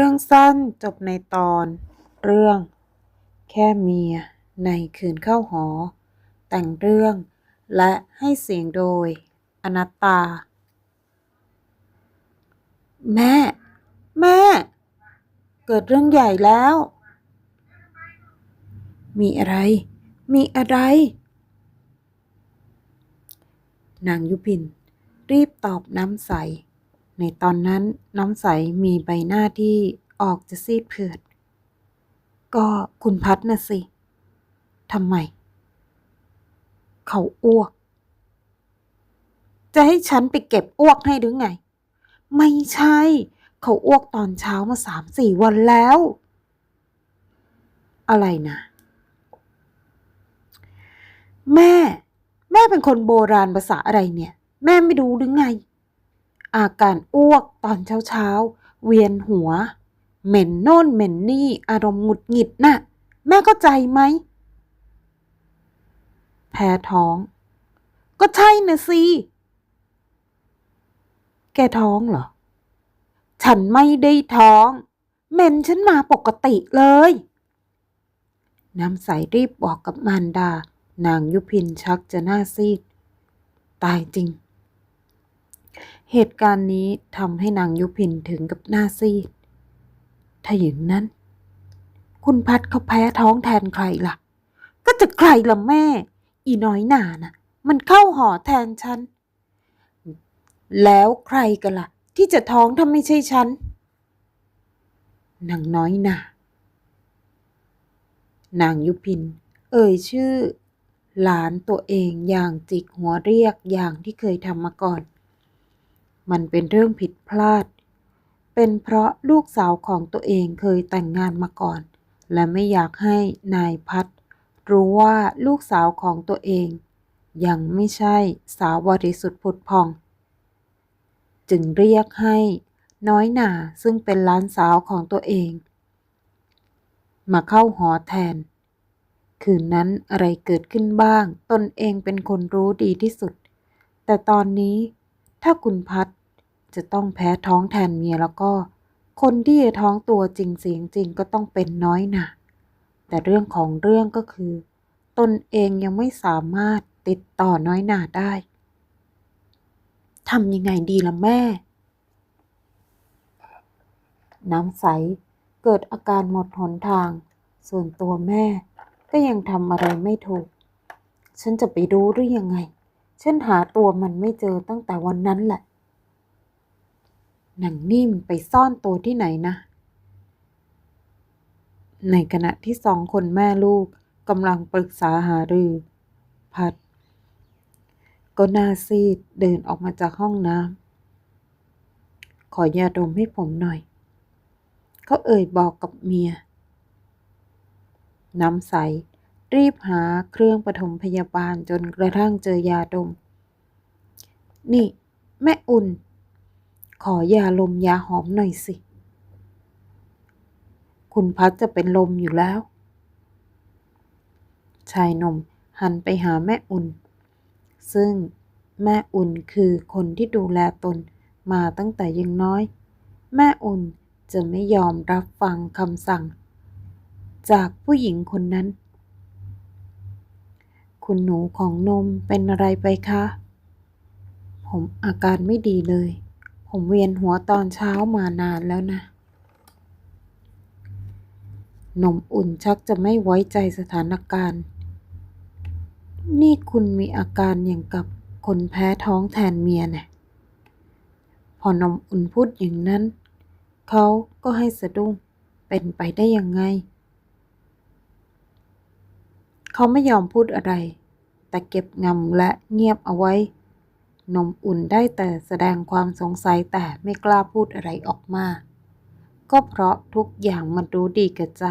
เรื่องสั้นจบในตอน เรื่อง แค่เมีย ในคืนเข้าหอ แต่งเรื่อง และให้เสียงโดย อนัตตา แม่ แม่ เกิดเรื่องใหญ่แล้ว มีอะไร มีอะไร นางยุพิน รีบตอบน้ำใส ในตอนนั้นน้ำใสมีใบหน้าที่ออกจะซีดเผือด ก็คุณพัดนะสิทำไม เขาอ้วก จะให้ฉันไปเก็บอ้วกให้หรือไง ไม่ใช่ เขาอ้วกตอนเช้ามาสามสี่วันแล้ว อะไรนะ แม่ แม่เป็นคนโบราณภาษาอะไรเนี่ย แม่ไม่รู้หรือไง อาการอ้วกตอนเช้าเช้าๆ เวียนหัว เหม็นโน่นเหม็นนี่ อารมณ์หงุดหงิดน่ะ แม่เข้าใจไหม แพ้ท้อง ก็ใช่นะสิ แกท้องเหรอ ฉันไม่ได้ท้องเหม็นฉันมาปกติเลย น้ำใสรีบบอกกับมารดา นางยุพินชักจะหน้าซีด ตายจริง เหตุการณ์นี้ทำให้นางยุพินถึงกับหน้าซีด ถ้าอย่างนั้น คุณพัดเขาแพ้ท้องแทนใครล่ะ ก็จะใครล่ะแม่ อีน้อยหนาน่ะ มันเข้าหอแทนฉัน แล้วใครกันล่ะ ที่จะท้องถ้าไม่ใช่ฉันนางน้อยหนานางยุพิน เอ่ยชื่อ หลานตัวเองอย่างจิกหัวเรียกอย่างที่เคยทำมาก่อน มันเป็นเรื่องผิดพลาด เป็นเพราะลูกสาวของตัวเองเคยแต่งงานมาก่อน และไม่อยากให้นายพัดรู้ว่าลูกสาวของตัวเอง ยังไม่ใช่สาวบริสุทธิ์ผุดพอง จึงเรียกให้น้อยหนาซึ่งเป็นล้านสาวของตัวเอง มาเข้าหอแทน คืนนั้นอะไรเกิดขึ้นบ้าง ตนเองเป็นคนรู้ดีที่สุด แต่ตอนนี้ถ้าคุณพัด จะต้องแพ้ท้องแทนเมียแล้วก็ คนที่ท้องตัวจริงเสียงจริงก็ต้องเป็นน้อยหนาแต่เรื่องของเรื่องก็คือ ตนเองยังไม่สามารถติดต่อน้อยหนาได้ทำยังไงดีล่ะแม่ น้ำใสเกิดอาการหมดหนทาง ส่วนตัวแม่ก็ยังทำอะไรไม่ถูก ฉันจะไปรู้หรือยังไง ฉันหาตัวมันไม่เจอตั้งแต่วันนั้นแหละ หนังนิ่มไปซ่อนตัวที่ไหนนะ ในขณะที่สองคนแม่ลูกกำลังปรึกษาหารือ พัด ก็หน้าซีดเดินออกมาจากห้องน้ำขอยาดมให้ผมหน่อย เขาเอ่ยบอกกับเมีย น้ำใส รีบหาเครื่องปฐมพยาบาลจนกระทั่งเจอยาดม นี่ แม่อุ่น ขอยาลมยาหอมหน่อยสิ คุณพัดจะเป็นลมอยู่แล้ว ชายหนมหันไปหาแม่อุ่น ซึ่งแม่อุ่นคือคนที่ดูแลตนมาตั้งแต่ยังน้อย แม่อุ่นจะไม่ยอมรับฟังคำสั่ง จากผู้หญิงคนนั้น คุณหนูของนมเป็นอะไรไปคะ ผมอาการไม่ดีเลย ผมเวียนหัวตอนเช้ามานานแล้วนะนมอุ่นชักจะไม่ไว้ใจสถานการณ์ นี่คุณมีอาการอย่างกับคนแพ้ท้องแทนเมียนี่ยพอนมอุ่นพูดอย่างนั้น เขาก็ให้สะดุ้งเป็นไปได้ยังไง เขาไม่ยอมพูดอะไร แต่เก็บงำและเงียบเอาไว้ นมอุ่นได้แต่แสดงความสงสัยแต่ไม่กล้าพูดอะไรออกมา ก็เพราะทุกอย่างมันรู้ดีกับใจ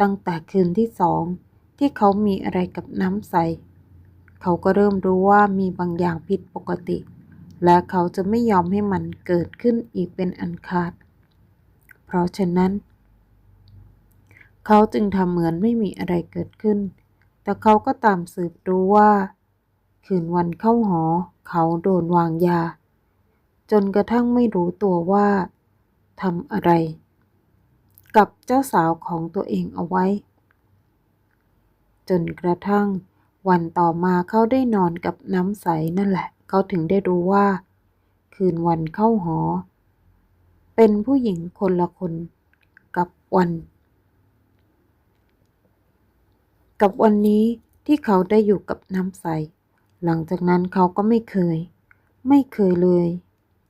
ตั้งแต่คืนที่สองที่เขามีอะไรกับน้ำใส เขาก็เริ่มรู้ว่ามีบางอย่างผิดปกติ และเขาจะไม่ยอมให้มันเกิดขึ้นอีกเป็นอันขาด เพราะฉะนั้น เขาจึงทำเหมือนไม่มีอะไรเกิดขึ้น แต่เขาก็ตามสืบรู้ว่า คืนวันเข้าหอ เขาโดนวางยา จนกระทั่งไม่รู้ตัวว่าทำอะไร กับเจ้าสาวของตัวเองเอาไว้ จนกระทั่งวันต่อมาเขาได้นอนกับน้ำใสนั่นแหละ เขาถึงได้รู้ว่า คืนวันเข้าหอ เป็นผู้หญิงคนละคนกับวัน กับวันนี้ที่เขาได้อยู่กับน้ำใส หลังจากนั้นเขาก็ไม่เคย ไม่เคยเลย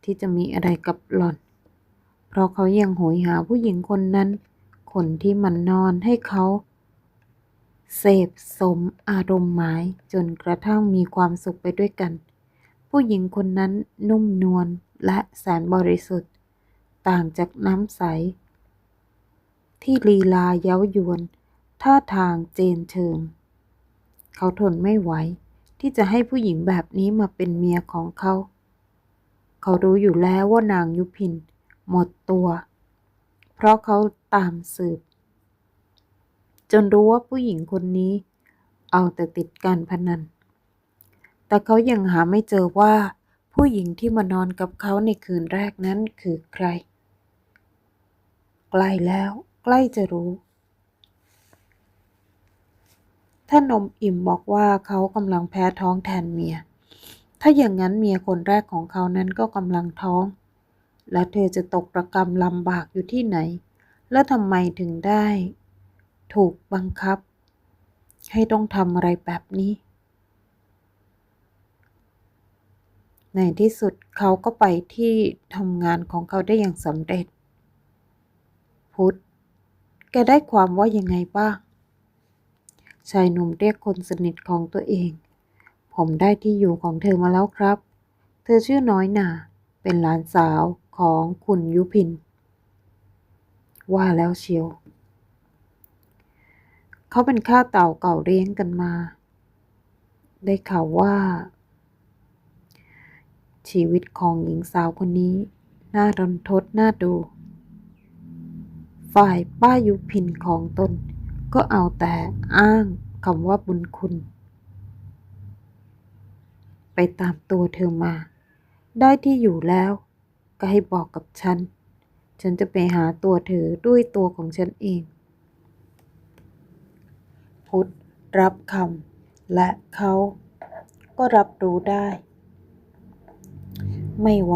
ที่จะมีอะไรกับหล่อน เพราะเขายังโหยหาผู้หญิงคนนั้น คนที่มันนอนให้เขาเสพสมอารมณ์หมายจนกระทั่งมีความสุขไปด้วยกัน ผู้หญิงคนนั้นนุ่มนวลและแสนบริสุทธิ์ ต่างจากน้ำใส ที่ลีลาเย้ายวน ท่าทางเจนเชิง เขาทนไม่ไหว ที่จะให้ผู้หญิงแบบนี้มาเป็นเมียของเขา เขารู้อยู่แล้วว่านางยุพิน หมดตัว เพราะเขาตามสืบ จนรู้ว่าผู้หญิงคนนี้ เอาแต่ติดการพนัน แต่เขายังหาไม่เจอว่าผู้หญิงที่มานอนกับเขาในคืนแรกนั้นคือใคร ใกล้แล้วใกล้จะรู้ ถ้านมอิ่มบอกว่าเขากำลังแพ้ท้องแทนเมีย ถ้าอย่างนั้นเมียคนแรกของเขานั้นก็กำลังท้อง และเธอจะตกประกรรมลำบากอยู่ที่ไหน และทำไมถึงได้ ถูกบังคับ ให้ต้องทำอะไรแบบนี้ ในที่สุดเขาก็ไปที่ทำงานของเขาได้อย่างสำเร็จ พุทธแกได้ความว่ายังไงบ้าง ชายหนุ่มเรียกคนสนิทของตัวเอง ผมได้ที่อยู่ของเธอมาแล้วครับ เธอชื่อน้อยหนาเป็นหลานสาวของคุณยุพิน ว่าแล้วเชียว เขาเป็นข้าเต่าเก่าเลี้ยงกันมา ได้ข่าวว่า ชีวิตของหญิงสาวคนนี้ น่ารันทดน่าดู ฝ่ายป้ายุพินของตน ก็เอาแต่อ้างคำว่าบุญคุณ ไปตามตัวเธอมา ได้ที่อยู่แล้ว ก็ให้บอกกับฉัน ฉันจะไปหาตัวเธอด้วยตัวของฉันเอง พุทธรับคำและเขาก็รับรู้ได้ ไม่ไหว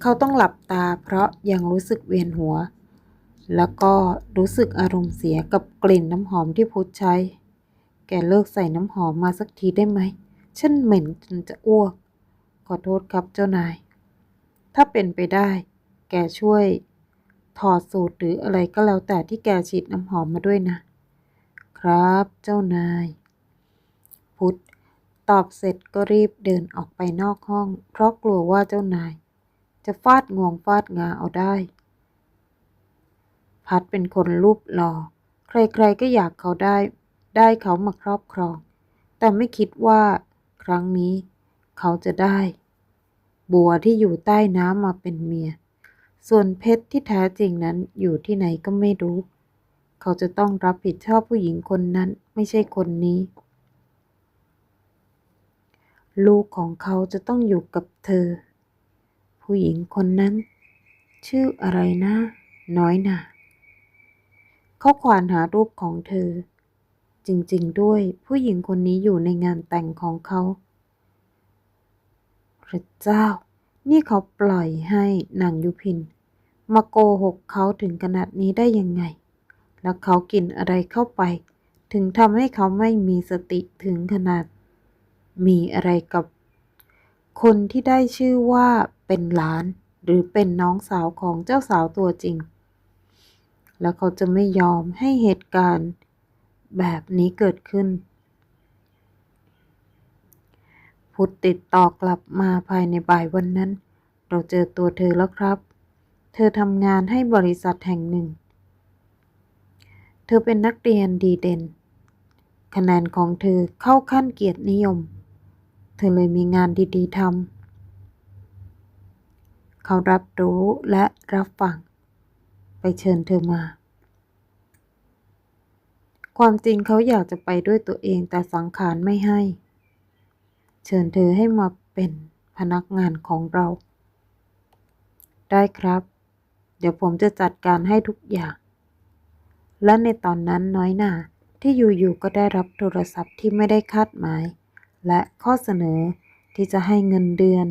เขาต้องหลับตาเพราะยังรู้สึกเวียนหัว แล้วก็รู้สึกอารมณ์เสียกับกลิ่นน้ำหอมที่พุทธใช้ แกเลิกใส่น้ำหอมมาสักทีได้ไหม ฉันเหม็นจนจะอ้วก ขอโทษครับเจ้านาย ถ้าเป็นไปได้ แกช่วย ถอดสูตรหรืออะไรก็แล้วแต่ที่แกฉีดน้ำหอมมาด้วยนะ ครับเจ้านาย พุทธตอบเสร็จก็รีบเดินออกไปนอกห้อง เพราะกลัวว่าเจ้านาย จะฟาดงวงฟาดงาเอาได้ พัดเป็นคนรูปหล่อ ใครๆก็อยากเขาได้ ได้เขามาครอบครอง แต่ไม่คิดว่า ครั้งนี้ เขาจะได้ บัวที่อยู่ใต้น้ำมาเป็นเมีย ส่วนเพชรที่แท้จริงนั้นอยู่ที่ไหนก็ไม่รู้ เขาจะต้องรับผิดชอบผู้หญิงคนนั้นไม่ใช่คนนี้ ลูกของเขาจะต้องอยู่กับเธอ ผู้หญิงคนนั้น ชื่ออะไรนะ น้อยหนา เขาควานหารูปของเธอ จริงๆด้วยผู้หญิงคนนี้อยู่ในงานแต่งของเขาพระเจ้า นี่เขาปล่อยให้นางยุพิน มาโกหกเขาถึงขนาดนี้ได้ยังไง แล้วเขากินอะไรเข้าไป ถึงทำให้เขาไม่มีสติถึงขนาด มีอะไรกับ คนที่ได้ชื่อว่าเป็นหลานหรือเป็นน้องสาวของเจ้าสาวตัวจริง แล้วเขาจะไม่ยอมให้เหตุการณ์แบบนี้เกิดขึ้น พุทธติดต่อกลับมาภายในบ่ายวันนั้น เราเจอตัวเธอแล้วครับ เธอทำงานให้บริษัทแห่งหนึ่ง เธอเป็นนักเรียนดีเด่น คะแนนของเธอเข้าขั้นเกียรตินิยม เธอเลยมีงานดีๆทำเขารับรู้และรับฟัง ไปเชิญเธอมา ความจริงเขาอยากจะไปด้วยตัวเองแต่สังขารไม่ให้ เชิญเธอให้มาเป็นพนักงานของเรา ได้ครับ เดี๋ยวผมจะจัดการให้ทุกอย่าง และในตอนนั้นน้อยหนาที่อยู่ๆก็ได้รับโทรศัพท์ที่ไม่ได้คาดหมาย และข้อเสนอที่จะให้เงินเดือน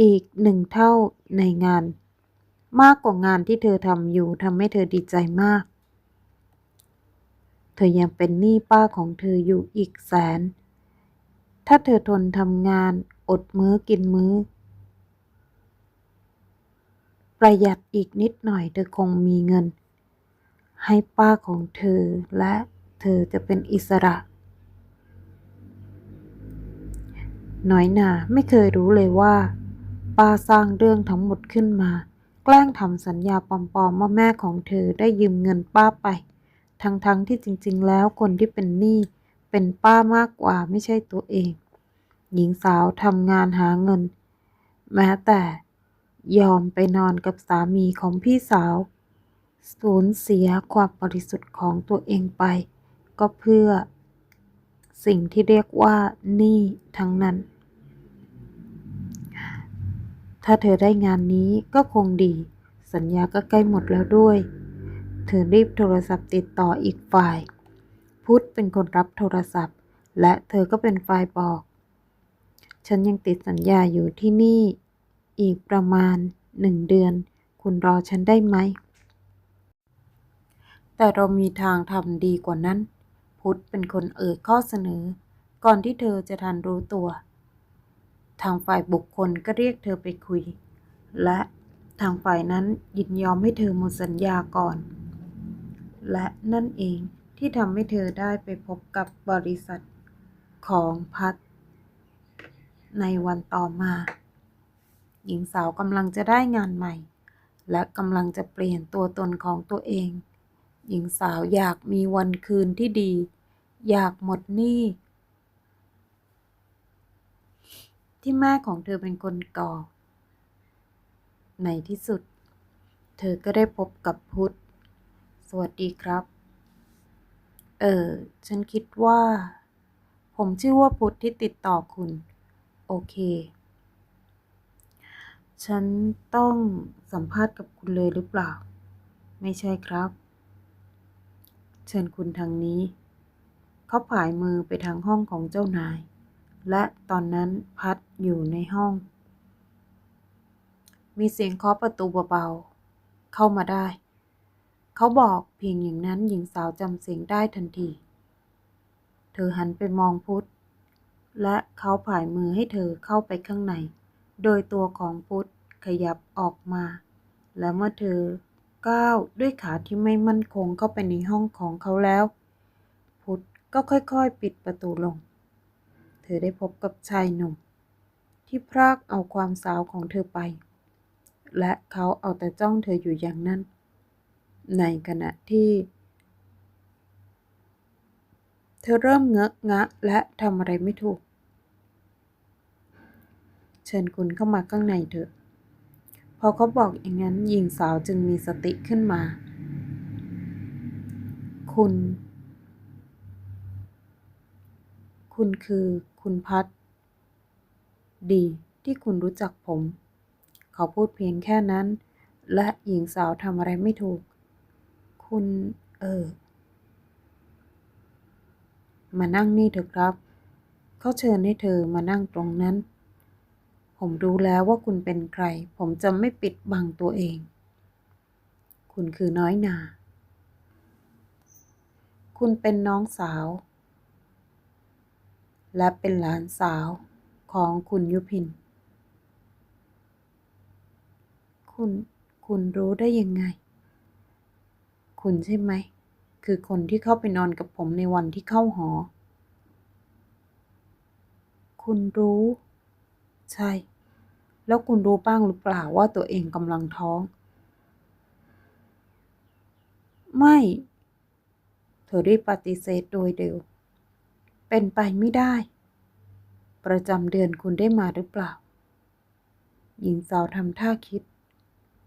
อีกหนึ่งเท่าในงาน มากกว่างานที่เธอทำอยู่ทำให้เธอดีใจมาก เธอยังเป็นหนี้ป้าของเธออยู่อีกแสน ถ้าเธอทนทำงานอดมื้อกินมื้อ ประหยัดอีกนิดหน่อยเธอคงมีเงิน ให้ป้าของเธอและเธอจะเป็นอิสระน้อยหนาไม่เคยรู้เลยว่า ป้าสร้างเรื่องทั้งหมดขึ้นมา แกล้งทำสัญญาปลอมๆว่าแม่ของเธอได้ยืมเงินป้าไป ทั้งๆที่จริงๆ แล้วคนที่เป็นหนี้เป็นป้ามากกว่าไม่ใช่ตัวเอง หญิงสาวทำงานหาเงิน แม้แต่ยอมไปนอนกับสามีของพี่สาว สูญเสียความบริสุทธิ์ของตัวเองไป ก็เพื่อ สิ่งที่เรียกว่าหนี้ทั้งนั้น ถ้าเธอได้งานนี้ก็คงดี สัญญาก็ใกล้หมดแล้วด้วย เธอรีบโทรศัพท์ติดต่ออีกฝ่าย พุทธเป็นคนรับโทรศัพท์ และเธอก็เป็นฝ่ายบอก ฉันยังติดสัญญาอยู่ที่นี่ อีกประมาณหนึ่งเดือน คุณรอฉันได้ไหม แต่เรามีทางทำดีกว่านั้น พุทธเป็นคนเอ่ยข้อเสนอ ก่อนที่เธอจะทันรู้ตัว ทางฝ่ายบุคคลก็เรียกเธอไปคุย และทางฝ่ายนั้นยินยอมให้เธอหมดสัญญาก่อน และนั่นเองที่ทำให้เธอได้ไปพบกับบริษัทของพัดในวันต่อมา หญิงสาวกำลังจะได้งานใหม่ และกำลังจะเปลี่ยนตัวตนของตัวเอง หญิงสาวอยากมีวันคืนที่ดี อยากหมดหนี้ ที่แม่ของเธอเป็นคนก่อ ในที่สุด เธอก็ได้พบกับพุทธ สวัสดีครับ เออ ฉันคิดว่า ผมชื่อว่าพุทธที่ติดต่อคุณ โอเค ฉันต้องสัมภาษณ์กับคุณเลยหรือเปล่า ไม่ใช่ครับ เชิญคุณทางนี้ เขาผายมือไปทางห้องของเจ้านาย และตอนนั้นพัดอยู่ในห้อง มีเสียงเคาะประตูเบาๆ เข้ามาได้ เขาบอกเพียงอย่างนั้นหญิงสาวจำเสียงได้ทันที เธอหันไปมองพุทธ และเขาผายมือให้เธอเข้าไปข้างใน โดยตัวของพุทธขยับออกมา และเมื่อเธอก้าวด้วยขาที่ไม่มั่นคงเข้าไปในห้องของเขาแล้ว พุทธก็ค่อยๆ ปิดประตูลง ธอได้พบกับชายหนุ่ม ที่พรากเอาความสาวของเธอไป และเขาเอาแต่จ้องเธออยู่อย่างนั้น ในขณะที่ เธอเริ่มเงอะงะและทำอะไรไม่ถูก เชิญคุณเข้ามาข้างในเถอะ พอเขาบอกอย่างนั้นหญิงสาวจึงมีสติขึ้นมา คุณ คุณคือคุณพัด ดีที่คุณรู้จักผม เขาพูดเพียงแค่นั้น และหญิงสาวทำอะไรไม่ถูก คุณเออ มานั่งนี่เถอะครับ เขาเชิญให้เธอมานั่งตรงนั้น ผมรู้แล้วว่าคุณเป็นใคร ผมจะไม่ปิดบังตัวเอง คุณคือน้อยนา คุณเป็นน้องสาว และเป็นหลานสาวของคุณยุพิน คุณ คุณรู้ได้ยังไง คุณใช่ไหม คือคนที่เข้าไปนอนกับผมในวันที่เข้าหอ คุณรู้ ใช่ แล้วคุณรู้บ้างหรือเปล่าว่าตัวเองกำลังท้อง ไม่ เธอรีบปฏิเสธโดยเร็ว เป็นไปไม่ได้ ประจำเดือนคุณได้มาหรือเปล่า หญิงสาวทำท่าคิด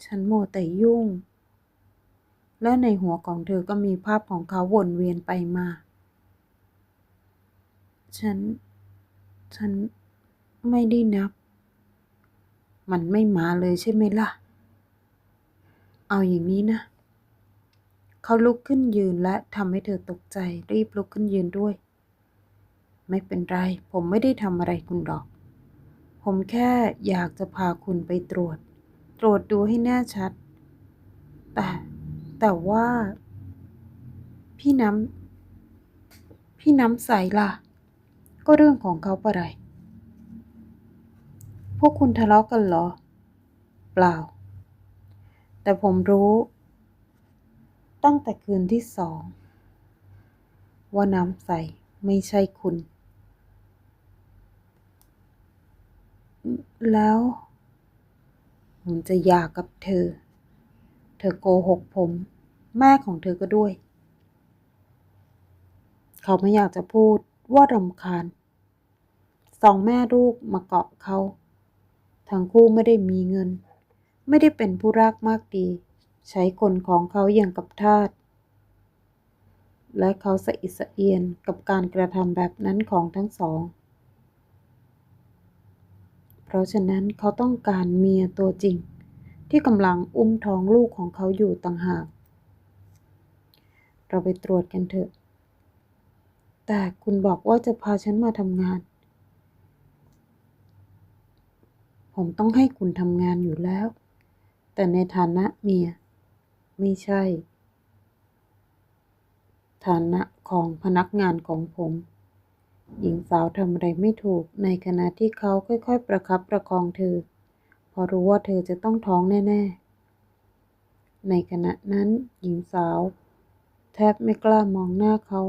ฉันโมแต่ยุ่ง และในหัวของเธอก็มีภาพของเขาวนเวียนไปมา ฉัน ฉันไม่ได้นับ มันไม่มาเลยใช่ไหมล่ะ เอาอย่างนี้นะ เขาลุกขึ้นยืนและทำให้เธอตกใจรีบลุกขึ้นยืนด้วย ไม่เป็นไร ผมไม่ได้ทำอะไรคุณหรอก ผมแค่อยากจะพาคุณไปตรวจ ตรวจดูให้แน่ชัด แต่แต่ว่า พี่น้ำ พี่น้ำใสล่ะ ก็เรื่องของเขาปะไร พวกคุณทะเลาะกันเหรอ เปล่า แต่ผมรู้ ตั้งแต่คืนที่สองว่าน้ำใสไม่ใช่คุณ แล้ว ผมจะหย่ากับเธอ เธอโกหกผม แม่ของเธอก็ด้วย เขาไม่อยากจะพูดว่ารำคาญ สองแม่ลูกมาเกาะเขา ทั้งคู่ไม่ได้มีเงิน ไม่ได้เป็นผู้รักมากดี ใช้คนของเขาอย่างกับทาส และเขาสะอิดสะเอียนกับการกระทำแบบนั้นของทั้งสอง เพราะฉะนั้นเขาต้องการเมียตัวจริง ที่กำลังอุ้มท้องลูกของเขาอยู่ต่างหาก เราไปตรวจกันเถอะ แต่คุณบอกว่าจะพาฉันมาทำงาน ผมต้องให้คุณทำงานอยู่แล้ว แต่ในฐานะเมีย ไม่ใช่ ฐานะของพนักงานของผม หญิงสาวทำอะไรไม่ถูก ในขณะที่เขาค่อยๆ ประคับประคองเธอพราะรู้ว่าเธอจะต้องท้องแน่ ๆ ในขณะนั้นหญิงสาว แทบไม่กล้ามองหน้าเขา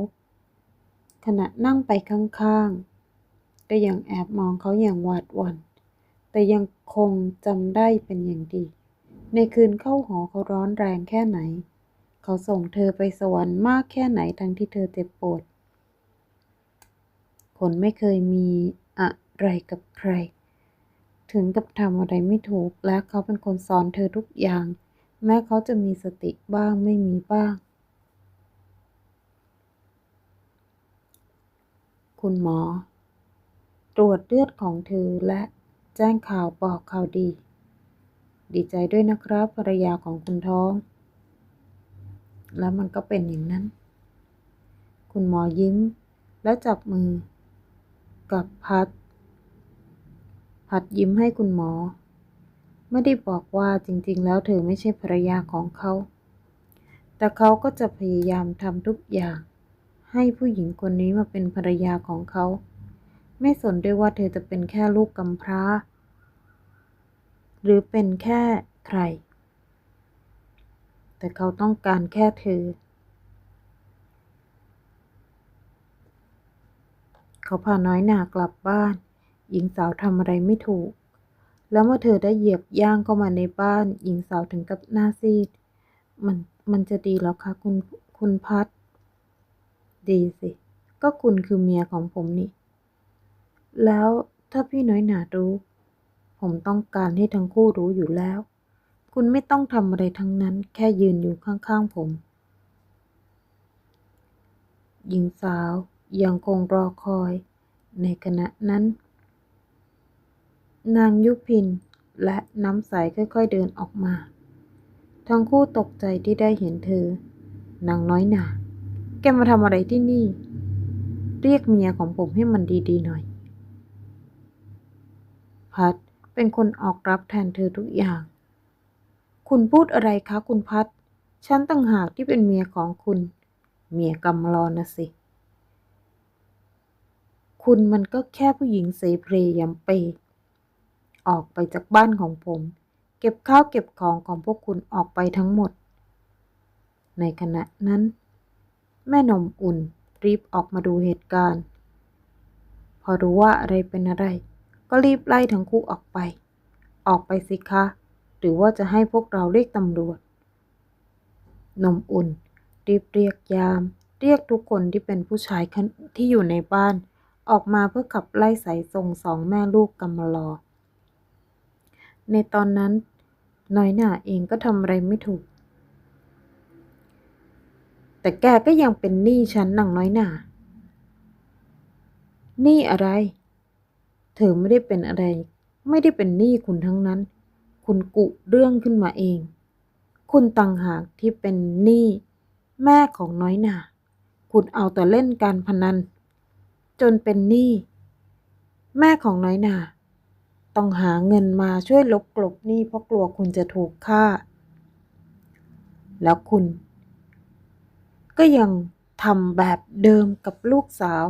ขณะนั่งไปข้างๆ ก็ยังแอบมองเขาอย่างหวาดหวั่น แต่ยังคงจำได้เป็นอย่างดี ในคืนเข้าหอเขาร้อนแรงแค่ไหน เขาส่งเธอไปสวรรค์มากแค่ไหนทั้งที่เธอเจ็บปวด คนไม่เคยมีอะไรกับใคร ถึงกับทำอะไรไม่ถูก และเขาเป็นคนสอนเธอทุกอย่าง แม้เขาจะมีสติบ้างไม่มีบ้าง คุณหมอ ตรวจเลือดของเธอและแจ้งข่าวบอกข่าวดี ดีใจด้วยนะครับภรรยาของคุณท้อง แล้วมันก็เป็นอย่างนั้น คุณหมอยิ้ม และจับมือ กับพัด พัดยิ้มให้คุณหมอ ไม่ได้บอกว่าจริงๆ แล้วเธอไม่ใช่ภรรยาของเขา แต่เขาก็จะพยายามทำทุกอย่าง ให้ผู้หญิงคนนี้มาเป็นภรรยาของเขา ไม่สนด้วยว่าเธอจะเป็นแค่ลูกกำพร้า หรือเป็นแค่ใคร แต่เขาต้องการแค่เธอ เขาพาน้อยหนากลับบ้าน หญิงสาวทำอะไรไม่ถูก แล้วเมื่อเธอได้เหยียบย่างเข้ามาในบ้าน หญิงสาวถึงกับหน้าซีด มันมันจะดีแล้วคะคุณคุณพัด ดีสิ ก็คุณคือเมียของผมนี่ แล้วถ้าพี่น้อยหนารู้ ผมต้องการให้ทั้งคู่รู้อยู่แล้ว คุณไม่ต้องทำอะไรทั้งนั้น แค่ยืนอยู่ข้างๆผม หญิงสาว ยังคงรอคอย ในขณะนั้น นางยุพินและน้ำใสค่อยๆเดินออกมา ทั้งคู่ตกใจที่ได้เห็นเธอ นางน้อยหนาแกมาทำอะไรที่นี่ เรียกเมียของผมให้มันดีๆหน่อย พัดเป็นคนออกรับแทนเธอทุกอย่าง คุณพูดอะไรคะคุณพัดฉันต่างหากที่เป็นเมียของคุณ เมียกำลอนะสิ คุณมันก็แค่ผู้หญิงเสเพลยำเป ออกไปจากบ้านของผม เก็บข้าวเก็บของของพวกคุณออกไปทั้งหมด ในขณะนั้น แม่นมอุ่นรีบออกมาดูเหตุการณ์ พอรู้ว่าอะไรเป็นอะไร ก็รีบไล่ทั้งคู่ออกไป ออกไปสิคะ หรือว่าจะให้พวกเราเรียกตำรวจ นมอุ่นรีบเรียกยาม เรียกทุกคนที่เป็นผู้ชายที่อยู่ในบ้าน ออกมาเพื่อขับไล่สายส่งสองแม่ลูกกำมารอในตอนนั้น น้อยหน่าเองก็ทำอะไรไม่ถูก แต่แกก็ยังเป็นหนี้ฉันหนังน้อยหน่าหนี้อะไร เธอไม่ได้เป็นอะไร ไม่ได้เป็นหนี้คุณทั้งนั้น คุณกุเรื่องขึ้นมาเอง คุณต่างหากที่เป็นหนี้แม่ของน้อยหน่าคุณเอาแต่เล่นการพนัน จนเป็นหนี้แม่ของน้อยหนาต้องหาเงินมาช่วยลบกลบหนี้เพราะกลัวคุณจะถูกฆ่า แล้วคุณ ก็ยังทำแบบเดิมกับลูกสาว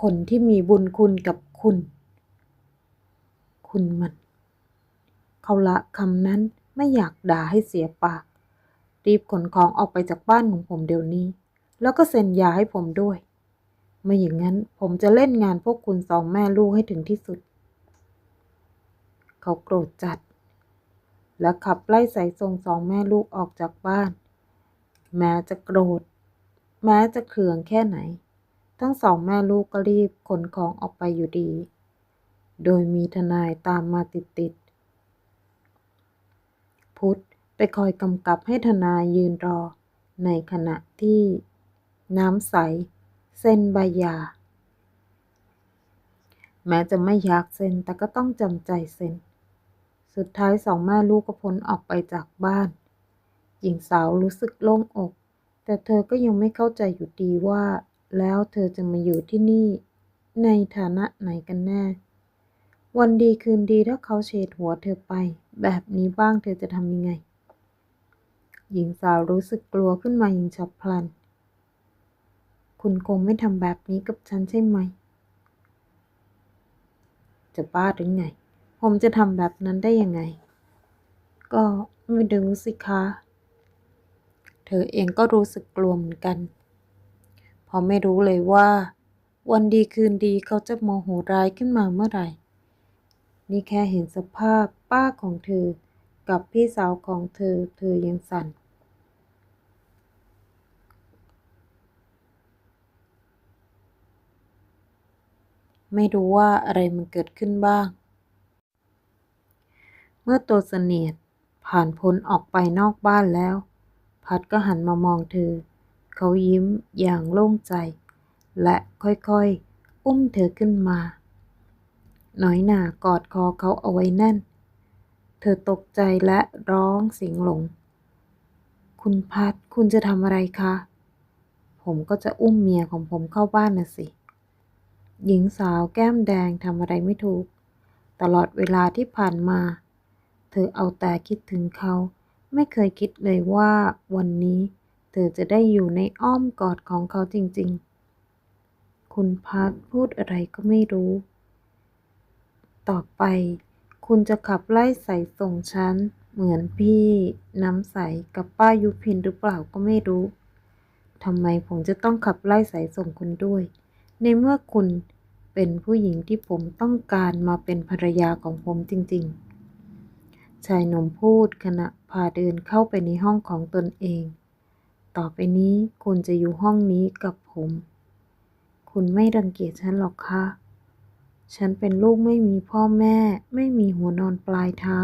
คนที่มีบุญคุณกับคุณ คุณมัน เขาละคำนั้นไม่อยากด่าให้เสียปาก รีบขนของออกไปจากบ้านของผมเดี๋ยวนี้ แล้วก็เซ็นยาให้ผมด้วย ไม่อย่างนั้นผมจะเล่นงานพวกคุณสองแม่ลูกให้ถึงที่สุด เขาโกรธจัด และขับไล่สายทรงสองแม่ลูกออกจากบ้าน แม้จะโกรธ แม้จะเคืองแค่ไหน ทั้งสองแม่ลูกก็รีบขนของออกไปอยู่ดี โดยมีทนายตามมาติดๆ พุทธไปคอยกำกับให้ทนายยืนรอ ในขณะที่น้ำใส เซ็นใบหย่าแม้จะไม่อยากเซ็นแต่ก็ต้องจำใจเซ็น สุดท้ายสองแม่ลูกก็พ้นออกไปจากบ้าน หญิงสาวรู้สึกโล่งอก แต่เธอก็ยังไม่เข้าใจอยู่ดีว่า แล้วเธอจะมาอยู่ที่นี่ ในฐานะไหนกันแน่ วันดีคืนดีถ้าเขาเฉดหัวเธอไป แบบนี้บ้างเธอจะทำยังไง หญิงสาวรู้สึกกลัวขึ้นมาอย่างฉับพลัน คุณคงไม่ทำแบบนี้กับฉันใช่ไหม จะบ้าหรือไง ผมจะทำแบบนั้นได้ยังไง ก็ไม่รู้สิคะ เธอเองก็รู้สึกกลัวเหมือนกันพราะไม่รู้เลยว่า วันดีคืนดีเขาจะโมโหร้ายขึ้นมาเมื่อไหร่ นี่แค่เห็นสภาพป้าของเธอ กับพี่สาวของเธอ เธอยังสั่น ไม่รู้ว่าอะไรมันเกิดขึ้นบ้าง เมื่อตัวเสนียดผ่านพ้นออกไปนอกบ้านแล้ว พัดก็หันมามองเธอ เขายิ้มอย่างโล่งใจ และค่อยๆ อุ้มเธอขึ้นมา น้อยหน่ากอดคอเขาเอาไว้แน่น เธอตกใจและร้องเสียงหลง คุณพัดคุณจะทำอะไรคะ ผมก็จะอุ้มเมียของผมเข้าบ้านน่ะสิ หญิงสาวแก้มแดงทำอะไรไม่ถูก ตลอดเวลาที่ผ่านมา เธอเอาแต่คิดถึงเขา ไม่เคยคิดเลยว่าวันนี้ เธอจะได้อยู่ในอ้อมกอดของเขาจริง ๆ คุณพัดพูดอะไรก็ไม่รู้ ต่อไป คุณจะขับไล่ใส่ส่งฉัน เหมือนพี่น้ำใสกับป้ายุพินหรือเปล่าก็ไม่รู้ทำไมผมจะต้องขับไล่สายส่งคุณด้วย ในเมื่อคุณเป็นผู้หญิงที่ผมต้องการมาเป็นภรรยาของผมจริงๆ ชายหนุ่มพูดขณะพาเดินเข้าไปในห้องของตนเอง ต่อไปนี้คุณจะอยู่ห้องนี้กับผม คุณไม่รังเกียจฉันหรอกคะฉันเป็นลูกไม่มีพ่อแม่ ไม่มีหัวนอนปลายเท้า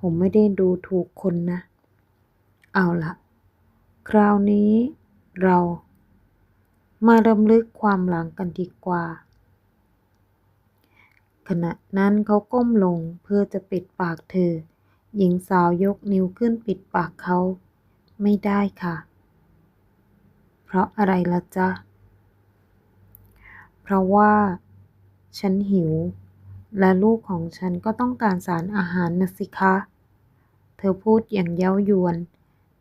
ผมไม่ได้ดูถูกคนนะ เอาละคราวนี้เรา มารำลึกความหลังกันดีกว่า ขณะนั้นเขาก้มลงเพื่อจะปิดปากเธอ หญิงสาวยกนิ้วขึ้นปิดปากเขา ไม่ได้ค่ะ เพราะอะไรล่ะจ๊ะ เพราะว่า ฉันหิว และลูกของฉันก็ต้องการสารอาหารนะสิคะ เธอพูดอย่างเย้ายวน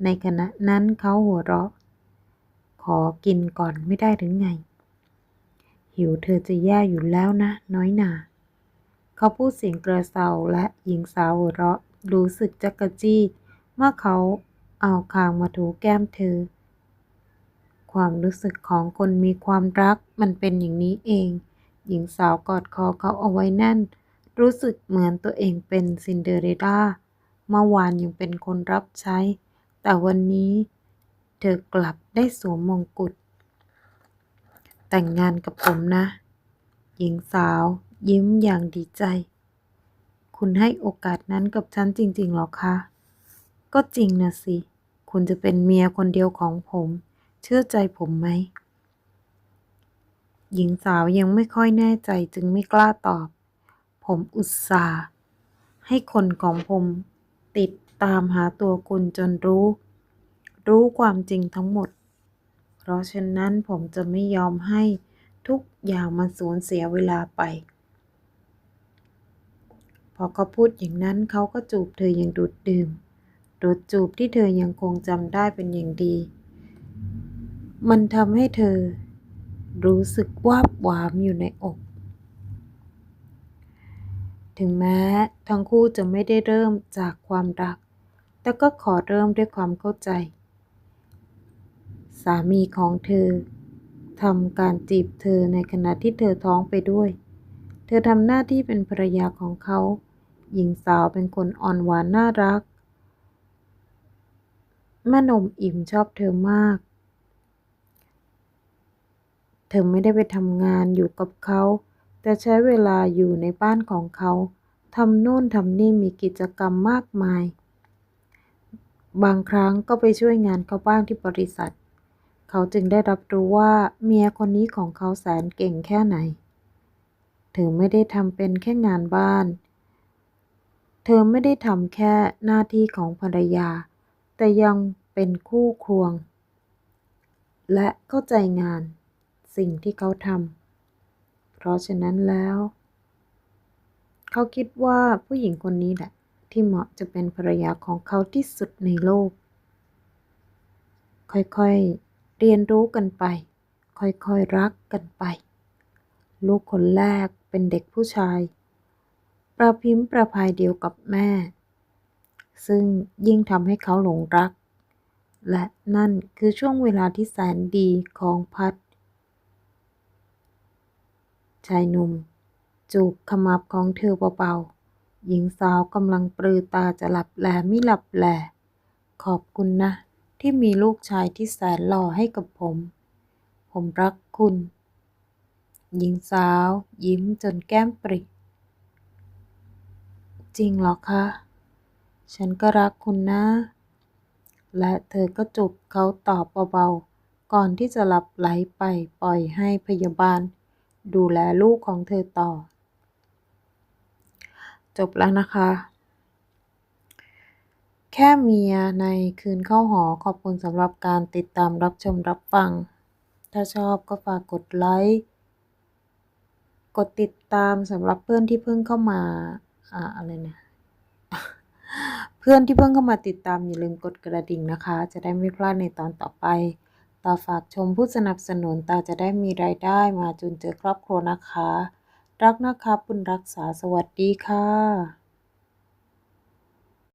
ในขณะนั้นเขาหัวเราะ ขอกินก่อนไม่ได้หรือไง หิวเธอจะแย่อยู่แล้วนะ น้อยหนา เขาพูดเสียงกระเซาและหญิงสาวหัวเราะรู้สึกจักกะจี้ เมื่อเขาเอาคางมาถูแก้มเธอ ความรู้สึกของคนมีความรักมันเป็นอย่างนี้เอง หญิงสาวกอดคอเขาเอาไว้แน่น รู้สึกเหมือนตัวเองเป็นซินเดอเรลล่าเมื่อวานยังเป็นคนรับใช้ แต่วันนี้ เธอกลับได้สวมมงกุฎ แต่งงานกับผมนะ หญิงสาวยิ้มอย่างดีใจ คุณให้โอกาสนั้นกับฉันจริงๆหรอคะ ก็จริงนะสิ คุณจะเป็นเมียคนเดียวของผม เชื่อใจผมไหม หญิงสาวยังไม่ค่อยแน่ใจจึงไม่กล้าตอบ ผมอุตส่าห์ให้คนของผมติดตามหาตัวคุณจนรู้ รู้ความจริงทั้งหมด เพราะฉะนั้นผมจะไม่ยอมให้ทุกอย่างมันสูญเสียเวลาไป พอเขาพูดอย่างนั้นเขาก็จูบเธออย่างดูดดื่มรสจูบที่เธอยังคงจำได้เป็นอย่างดี มันทำให้เธอ รู้สึกวาบหวามอยู่ในอก ถึงแม้ทั้งคู่จะไม่ได้เริ่มจากความรัก แต่ก็ขอเริ่มด้วยความเข้าใจ สามีของเธอทำการจีบเธอในขณะที่เธอท้องไปด้วย เธอทำหน้าที่เป็นภรรยาของเขา หญิงสาวเป็นคนอ่อนหวานน่ารัก แม่นมอิ่มชอบเธอมาก เธอไม่ได้ไปทำงานอยู่กับเขา แต่ใช้เวลาอยู่ในบ้านของเขาทำโน่นทำนี่มีกิจกรรมมากมาย บางครั้งก็ไปช่วยงานเขาบ้างที่บริษัท เขาจึงได้รับรู้ว่าเมียคนนี้ของเขาแสนเก่งแค่ไหน เธอไม่ได้ทำเป็นแค่งานบ้าน เธอไม่ได้ทำแค่หน้าที่ของภรรยา แต่ยังเป็นคู่ควง และเข้าใจงานสิ่งที่เขาทำ เพราะฉะนั้นแล้ว เขาคิดว่าผู้หญิงคนนี้แหละ ที่เหมาะจะเป็นภรรยาของเขาที่สุดในโลก ค่อยๆ เรียนรู้กันไป ค่อยๆรักกันไป ลูกคนแรกเป็นเด็กผู้ชาย ประพิมพ์ประภายเดียวกับแม่ ซึ่งยิ่งทำให้เขาหลงรัก และนั่นคือช่วงเวลาที่แสนดีของพัด ชายหนุ่ม จูบขมับของเธอเบาๆ หญิงสาวกำลังปรือตาจะหลับแลไม่หลับแลขอบคุณนะ ที่มีลูกชายที่แสนหล่อให้กับผม ผมรักคุณ หญิงสาว ยิ้มจนแก้มปริจริงหรอคะ ฉันก็รักคุณนะ และเธอก็จูบเขาตอบเบาๆ ก่อนที่จะหลับไหลไปปล่อยให้พยาบาล ดูแลลูกของเธอต่อ จบแล้วนะคะ แค่เมียในคืนเข้าหอขอบคุณสำหรับการติดตามรับชมรับฟัง ถ้าชอบก็ฝากกดไลค์ กดติดตามสำหรับเพื่อนที่เพิ่งเข้ามา อ่าอะไรนะเพื่อนที่เพิ่งเข้ามาติดตามอย่าลืมกดกระดิ่งนะคะ จะได้ไม่พลาดในตอนต่อไปตาฝากชมผู้สนับสนุนตาจะได้มีรายได้มาจุนเจอครอบครัวนะคะ รักนะคะบุญรักษาสวัสดีค่ะ